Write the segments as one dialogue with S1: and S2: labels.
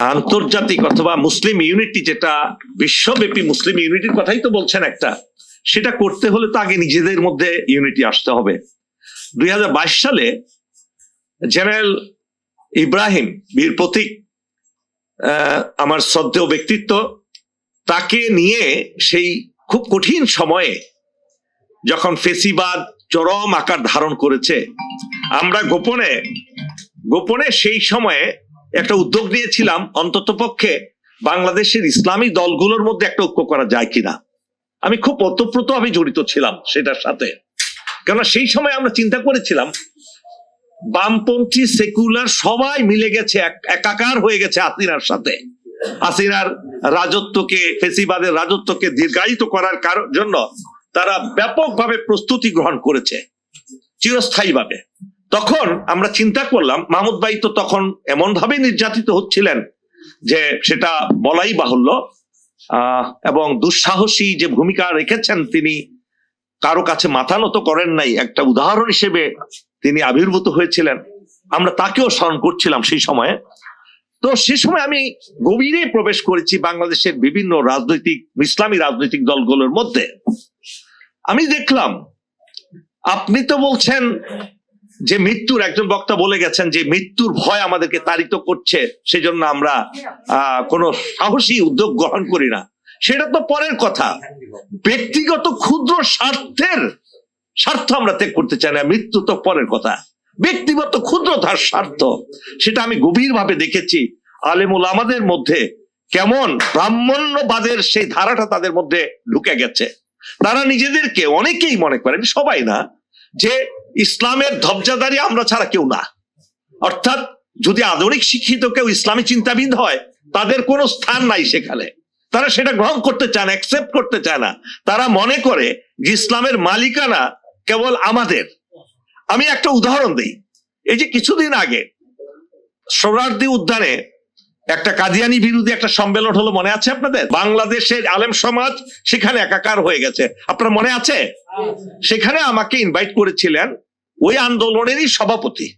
S1: আন্তর্জাতিক অথবা মুসলিম ইউনিটি যেটা, বিশ্বব্যাপী মুসলিম ইউনিটির কথাই তো বলছেন একটা, সেটা করতে হলে তো আগে নিজেদের মধ্যে ইউনিটি আসতে হবে। দুই হাজার বাইশ সালে জেনারেল ইব্রাহিম বীর প্রতীক আমার শ্রদ্ধেয় ব্যক্তিত্ব, তাকে নিয়ে সেই খুব কঠিন সময়ে যখন ফেসিবাদ চরম আকার ধারণ করেছে, আমরা গোপনে গোপনে সেই সময়ে একটা উদ্যোগ নিয়েছিলাম অন্তত পক্ষে বাংলাদেশের ইসলামী দলগুলোর মধ্যে একটা ঐক্য করা যায় কিনা। আমি খুব ওতপ্রোত আমি জড়িত ছিলাম সেটার সাথে। কেননা সেই সময় আমরা চিন্তা করেছিলাম, বামপন্থী সেকুলার সবাই মিলে গেছে, এক- একাকার হয়ে গেছে আসিনার সাথে। আসিনার রাজত্বকে, ফেসিবাদের রাজত্বকে দীর্ঘায়িত করার জন্য তারা ব্যাপকভাবে প্রস্তুতি গ্রহণ করেছে, চিরস্থায়ীভাবে। তখন আমরা চিন্তা করলাম, মাহমুদ ভাই তো তখন এমন ভাবে নির্যাতিত হচ্ছিলেন যে সেটা বলাই বাহুল্য। এবং দুঃসাহসী যে ভূমিকা রেখেছেন তিনি, কারও কাছে মাথা নত করেন নাই। একটা উদাহরণ হিসেবে তিনি আবির্ভূত হয়েছিলেন। আমরা তাকেও স্মরণ করছিলাম সেই সময়ে। তো সে সময় আমি গভীরে প্রবেশ করেছি বাংলাদেশের বিভিন্ন রাজনৈতিক, ইসলামী রাজনৈতিক দলগুলোর মধ্যে। আমি দেখলাম, আপনি তো বলছেন যে মৃত্যুর একজন বক্তা বলে গেছেন যে মৃত্যুর ভয় আমাদেরকে তাড়িত করছে, সেজন্য আমরা কোনো সাহসী উদ্যোগ গ্রহণ করি না। সেটা তো পরের কথা। ব্যক্তিগত ক্ষুদ্র স্বার্থের স্বার্থ আমরা ত্যাগ করতে চাই না, মৃত্যু তো পরের কথা। ব্যক্তিগত ক্ষুদ্র তার স্বার্থ, সেটা আমি গভীরভাবে দেখেছি। আলেমুল আমাদের মধ্যে কেমন ব্রাহ্মণ্যবাদের সেই ধারাটা তাদের মধ্যে ঢুকে গেছে। তারা নিজেদেরকে অনেকেই মনে করেন, সবাই না যে ইসলামের ধবজাদারি আমরা ছাড়া কেউ না। অর্থাৎ যদি আধুনিক শিক্ষিত কেউ ইসলামী চিন্তাবিদ হয়, তাদের কোনো স্থান নাই সেখানে। তারা সেটা গ্রহণ করতে চায় না অ্যাকসেপ্ট করতে চায় না। তারা মনে করে যে ইসলামের মালিকানা কেবল আমাদের। আমি একটা উদাহরণ দিই। এই যে কিছুদিন আগে সোহরার্দি উদ্যানে একটা কাদিয়ানি বিরোধী একটা সম্মেলন হলো, মনে আছে আপনাদের? বাংলাদেশের আলেম সমাজ সেখানে একাকার হয়ে গেছে। আপনার মনে আছে? সেখানে আমাকে ইনভাইট করেছিলেন ওই আন্দোলনেরই সভাপতি।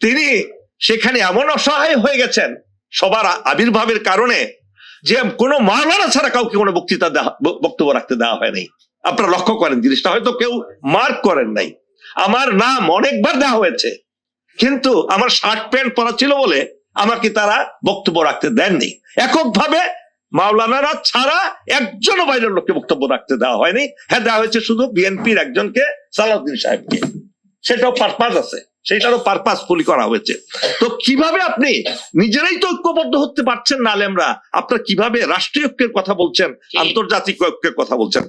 S1: তিনি সেখানে এমন অসহায় হয়ে গেছেন সবার আবির্ভাবের কারণে যে কোনো মারমারা ছাড়া কাউকে কোনো বক্তৃতা বক্তব্য রাখতে দেওয়া হয় নাই। আপনারা লক্ষ্য করেন, জিনিসটা হয়তো কেউ মার্ক করেন নাই। আমার নাম অনেকবার দেওয়া হয়েছে। কিন্তু আমার শার্ট প্যান্ট পরা ছিল বলে আমাকে তারা বক্তব্য রাখতে দেননি? এককভাবে মাওলানারা ছাড়া একজনও বাইরের লোককে বক্তব্য রাখতে দেওয়া হয়নি। হ্যাঁ দেওয়া হয়েছে শুধু বিএনপির একজনকে সালাউদ্দিন সাহেবকে। সেটাও পারপাস আছে। সেটারও পারপাস ফুলি করা হয়েছে। তো কীভাবে আপনি নিজেরাই তো ঐক্যবদ্ধ হতে পারছেন না আলেমরা? আপনার কীভাবে রাষ্ট্রীয় ঐক্যের কথা বলছেন আন্তর্জাতিক ঐক্যের কথা বলছেন?